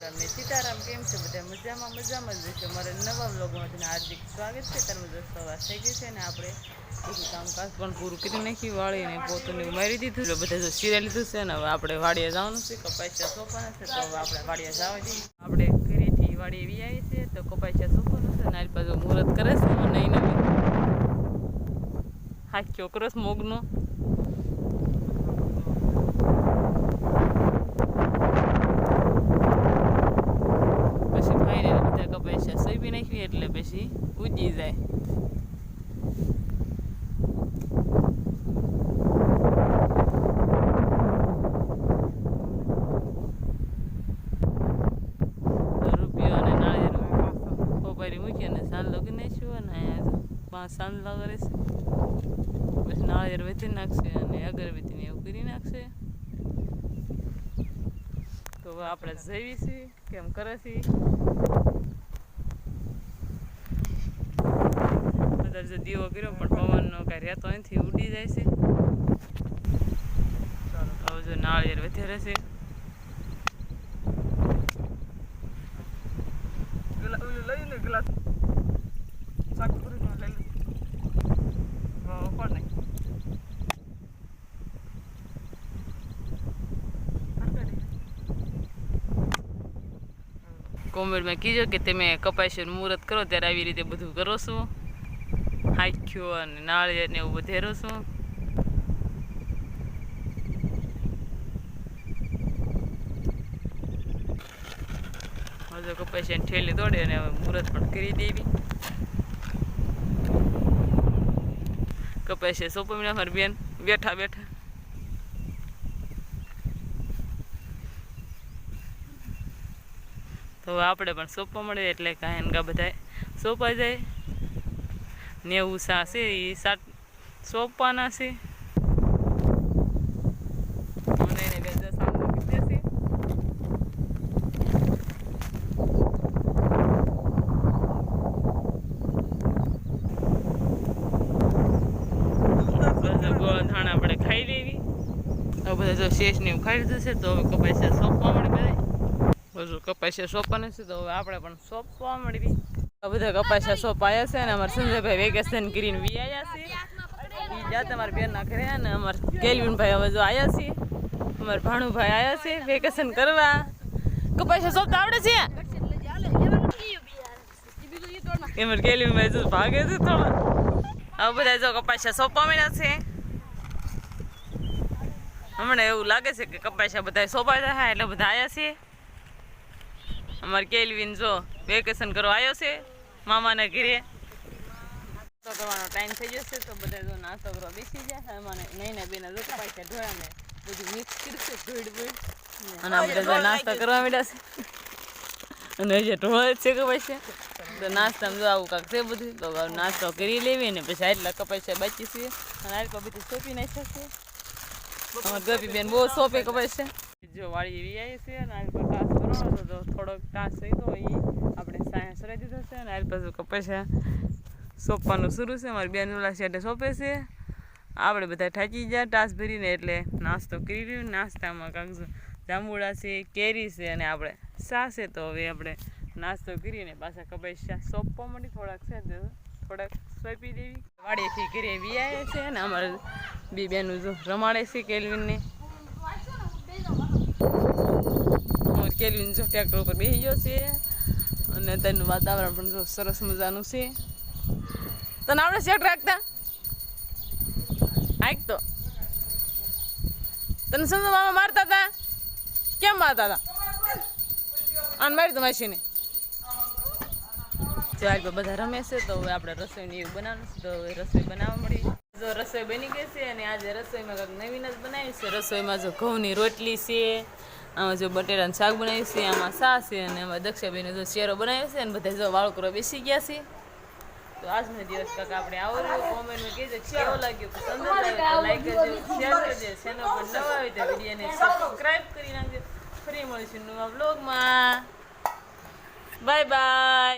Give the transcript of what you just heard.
તમને સીતારામ કેમ છે? બધા મજામાં? મજામાં જ છે. નવા તમને હાર્દિક સ્વાગત છે. તમે દોસ્તો સવાર થઈ ગઈ છે ને આપણે બધું કામકાજ પણ પૂરું કરી નાખી વાળીને પોતું મારી દીધું એટલે બધા જો સીરે લીધું છે ને હવે આપણે વાડીએ જવાનું છે. કપાસિયા સોંપવાના છે, તો હવે આપણે વાડીએ જવા દઈએ આપણે ઘરેથી વાડી વી આવી છે તો કપાસિયા સોંપવાનું છે ને પાછું મુહૂર્ત કરે છે. નહીં નહીં હાથ કરસ મોગનો પછી ભાઈને બધા કપાસિયા સોંપી નાખવી એટલે પછી ઉજી જાય તો રૂપિયો અને નાળિયેર ખોપારી મૂકી અને સાંજલો કરી નાખ્યું અને અહીંયા પાંચ સાંજલા કરે છે પછી નાળિયેર વેચી નાખશે અને અગરબત્તીને એવું કરી નાખશે તો આપણે જઈએ છીએ કેમ કરે છે અત્યારે જે દીવો કર્યો પણ પવનનો કાંઈ રહેતો નથી ઉડી જાય છે. હવે જો નાળિયેર વધારે છે કોમેન્ટમાં કીજો કે તમે કપાસિયાનું મુહૂર્ત કરો ત્યારે આવી રીતે બધું કરો છો. હાખ્યો અને નાળિયેર ને એવું વધેરો છું. હજુ કપાસિયાની ઠેલી દોડે અને મુહૂર્ત પણ કરી દેવી. કપાસિયા સોંપી મારી બેન, બેઠા બેઠા. તો આપણે પણ સોંપવા મળે એટલે કાંઈ એનકા બધા સોંપાઈ જાય. નેવું સા છે એ સાત સોંપવાના છે. ધાણા આપણે ખાઈ લેવી. હવે બધા જો શેષ ને ખાઈ લીધું છે, તો હવે કપાસિયા સોંપવા મળે બધા બધું કપાસિયા સોંપવાના છે, તો હવે આપણે પણ સોંપવા મળવી આ બધા કપાસિયા સોપાયા છે અને અમારે સંજયભાઈ વેકેશન કરીને વી આવ્યા છે. એ જાત અમારા બેન ના ઘરે અને અમારા કેલવિનભાઈ હવે જો આવ્યા છે. અમારા ભાણુભાઈ આવ્યા છે વેકેશન કરવા. કપાસા સોંપતા આવડે છે? એમાં કેલવિનભાઈ જો ભાગે છે થોડા. હવે બધા જો કપાસા સોંપા મળ્યા છે. હમણાં એવું લાગે છે કે કપાસા બધા સોંપાઈ થાય એટલે બધા આવ્યા છે. અમારે કેલવિન જો વેકેશન કરવા આવ્યો છે. મામાના ઘરે. નાસ્તો કરવાનો ટાઈમ થઈ જશે તો બધા જો નાસ્તો કરવા બેસી જાય અમારે નહીં બેના જો કપાસિયા ઢોળા ને બધું મિક્સ નાસ્તો કરવા માંડ્યા છે. અને જે ઢોળે છે કપાસિયા તો નાસ્તામાં આવું કાંક છે બધું. તો નાસ્તો કરી લેવી ને પછી આટલા કપાસિયા બચી છે. અને આટલા બધું સોંપી નાખ્યા છે. બેન બહુ સોંપે ખબર છે. જો વાળી એવી આવી છે કરવાનો હતો તો થોડોક ટાસ થઈ તો એ આપણે સાયન્સ સરાઈ દીધો છે અને આ પાછું કપાશે સોંપવાનું શરૂ છે. મારી બેન ઓલા શેઠે સોંપે છે. આપણે બધા થાકી ગયા ટાસ ભરીને એટલે નાસ્તો કરી રહ્યું. નાસ્તામાં કાંક જાંબુડા છે, કેરી છે અને આપણે સા છે તો હવે આપણે નાસ્તો કરીને પાછા કપાસિયા સોંપવા માટે થોડાક છે થોડાક સોંપી દેવી. વાડીથી ઘરે વી આવ્યા છે અને અમારે બી બેનું જો રમાડે છે કેલ્વિનને. કેલ્વિન જો ટ્રેક્ટર ઉપર બેસી ગયો છે. અને તેનું વાતાવરણ પણ જો સરસ મજાનું છે. તને આવડે છે રાખતા આઈક તો. તને સમજો મામા મારતા હતા? કેમ મારતા હતા? આને મારી તો માસીને જો તો બધા રમે છે, તો હવે આપણે રસોઈની એવું બનાવવાનું છે, તો હવે રસોઈ બનાવવા મળી. જો રસોઈ બની ગઈ છે અને આજે રસોઈમાં કંઈક નવીન જ બનાવી છે. રસોઈમાં જો ઘઉંની રોટલી છે આમાં જો બટેટાનું શાક બનાવ્યું છે આમાં સા છે અને આમાં દક્ષાબેને જો શેરો બનાવ્યો છે અને બધા જો વાળકરો બેસી ગયા છે. તો આજનો દિવસ કાંક આપણે આવો રહ્યો. કોમેન્ટમાં કહેજો કેવો લાગ્યો. પસંદ આવે તો લાઈક કરજો શેર કરજો. ચેનલ પર નવા આવી તો વિડીયોને સબસ્ક્રાઈબ કરી નાખજો. ફરી મળીશું નવા બ્લોગમાં બાય બાય